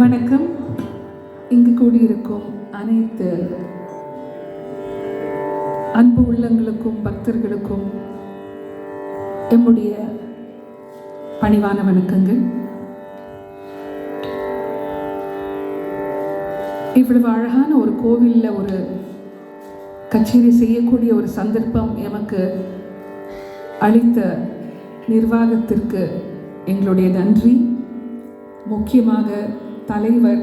வணக்கம். இங்கு கூடியிருக்கும் அனைத்து அன்பு உள்ளங்களுக்கும் பக்தர்களுக்கும் எம்முடைய பணிவான வணக்கங்கள். இவ்வளவு அழகான ஒரு கோவிலில் ஒரு கச்சேரி செய்யக்கூடிய ஒரு சந்தர்ப்பம் எமக்கு அளித்த நிர்வாகத்திற்கு எங்களுடைய நன்றி. முக்கியமாக தலைவர்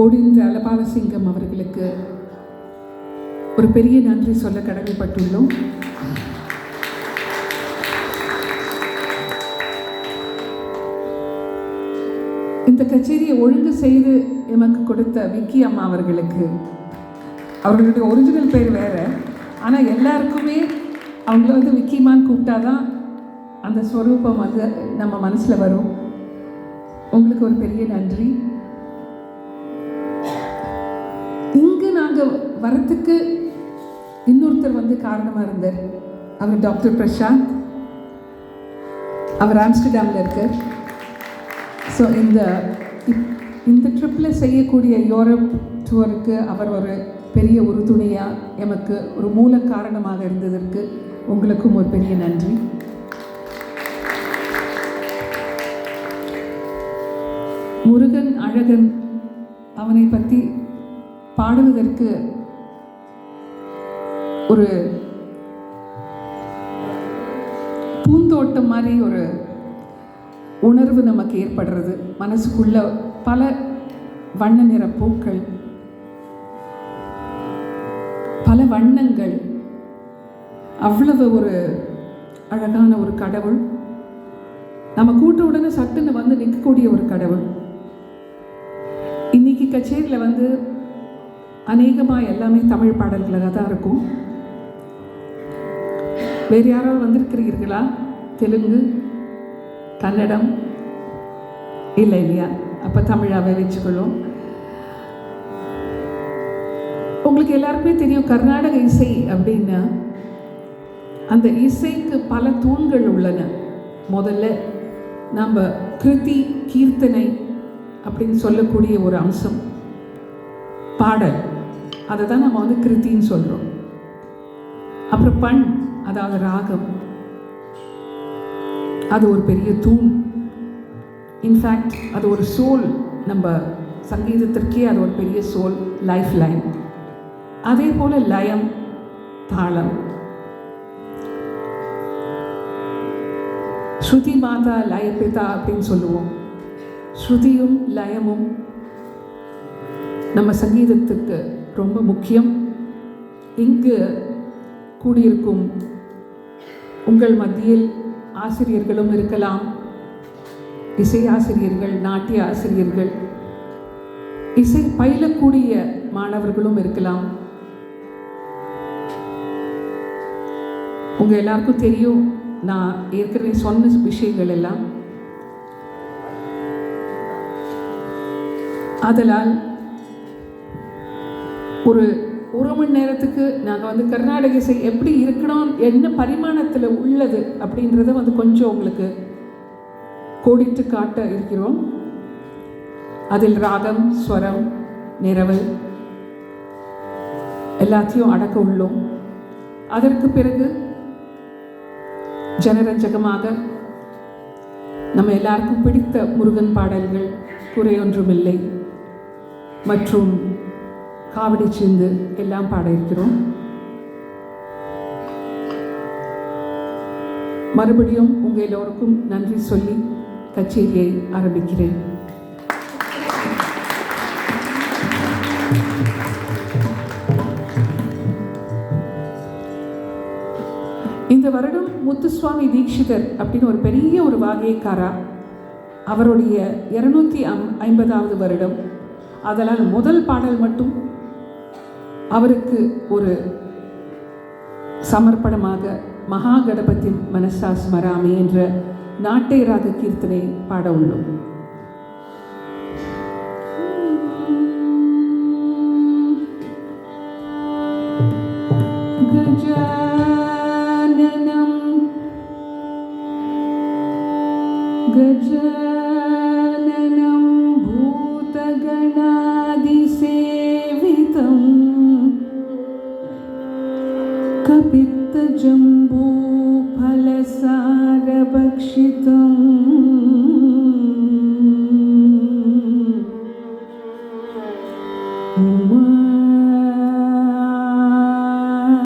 ஓடிந்த அலபாலசிங்கம் அவர்களுக்கு ஒரு பெரிய நன்றி சொல்ல கடமைப்பட்டுள்ளோம். இந்த கச்சேரியை ஒழுங்கு செய்து எமக்கு கொடுத்த விக்கி அம்மா அவர்களுக்கு அவர்களுடைய ஒரிஜினல் பேர் வேற ஆனால் எல்லாருக்குமே அவங்கள வந்து விக்கிமான்னு கூப்பிட்டாதான் அந்த ஸ்வரூபம் வந்து நம்ம மனசில் வரும். உங்களுக்கு ஒரு பெரிய நன்றி. இங்கு நாங்கள் வரத்துக்கு இன்னொருத்தர் வந்து காரணமாக இருந்தார். அவர் டாக்டர் பிரசாந்த். அவர் ஆம்ஸ்டர்டாமில் இருக்கார். ஸோ இந்த இப்- இந்த ட்ரிப்பில் செய்யக்கூடிய யூரோப் டூருக்கு அவர் ஒரு பெரிய உறுதுணையாக எமக்கு ஒரு மூல காரணமாக இருந்ததற்கு உங்களுக்கும் ஒரு பெரிய நன்றி. முருகன் அழகன் அவனை பற்றி பாடுவதற்கு ஒரு பூந்தோட்டம் மாதிரி ஒரு உணர்வு நமக்கு ஏற்படுறது. மனசுக்குள்ள பல வண்ண நிற பூக்கள் பல வண்ணங்கள் அவ்வளவு ஒரு அழகான ஒரு கடவுள். நம்ம கூட்ட உடனே சட்டுன்னு வந்து நிற்கக்கூடிய ஒரு கடவுள். கச்சேரியில் வந்து அநேகமாக எல்லாமே தமிழ் பாடல்களாக தான் இருக்கும். வேறு யாராவது வந்திருக்கிறீர்களா? தெலுங்கு கன்னடம் இல்லை இல்லையா அப்போ தமிழாகவே வச்சுக்கொள்ளும் உங்களுக்கு எல்லாருக்குமே தெரியும் கர்நாடக இசை அப்படின்னா அந்த இசைக்கு பல தூண்கள் உள்ளன. முதல்ல நம்ம கிருதி கீர்த்தனை அப்படின்னு சொல்லக்கூடிய ஒரு அம்சம். பாடல். அதை தான் நம்ம வந்து கிருத்தின்னு சொல்கிறோம் அப்புறம் பண் அதாவது ராகம். அது ஒரு பெரிய தூண். இன்ஃபேக்ட் அது ஒரு சோல் நம்ம சங்கீதத்திற்கே அது ஒரு பெரிய சோல் லைஃப் லைன் அதே போல் லயம் தாளம். ஸ்ருதி மாதா லயபிதா அப்படின்னு சொல்லுவோம். ஸ்ருதியும் லயமும் நம்ம சங்கீதத்துக்கு ரொம்ப முக்கியம். இங்கு கூடியிருக்கும் உங்கள் மத்தியில் ஆசிரியர்களும் இருக்கலாம். இசை ஆசிரியர்கள் நாட்டிய ஆசிரியர்கள் இசை பயிலக்கூடிய மாணவர்களும் இருக்கலாம். உங்கள் எல்லாருக்கும் தெரியும் நான் ஏற்கனவே சொன்ன விஷயங்கள் எல்லாம் ஆதலால் ஒரு ஒரு மணி நேரத்துக்கு நாங்கள் வந்து கர்நாடக இசை எப்படி இருக்கணும் என்ன பரிமாணத்தில் உள்ளது அப்படின்றத வந்து கொஞ்சம் உங்களுக்கு கோடிட்டு காட்ட இருக்கிறோம். அதில் ராகம் ஸ்வரம் நிரவல் எல்லாத்தையும் அடக்க உள்ளோம். அதற்கு பிறகு ஜனரஞ்சகமாக நம்ம எல்லாருக்கும் பிடித்த முருகன் பாடல்கள் குறையொன்றுமில்லை. மற்றும் காவடி சிந்து எல்லாம் பாட இருக்கிறோம் மறுபடியும் உங்க எல்லோருக்கும் நன்றி சொல்லி கச்சேரியை ஆரம்பிக்கிறேன். இந்த வருடம் முத்துசுவாமி தீட்சிதர் அப்படின்னு ஒரு பெரிய ஒரு வாகியக்காரா அவருடைய இருநூத்தி ஐம்பதாவது வருடம் அதனால் முதல் பாடல் மட்டும் அவருக்கு ஒரு சமர்ப்பணமாக மகா கணபதி மனசா ஸ்மராமி என்ற நாட்டை ராக கீர்த்தனை பாட உள்ளோம். கஜானனம் जम्बूफलसारभक्षितम्।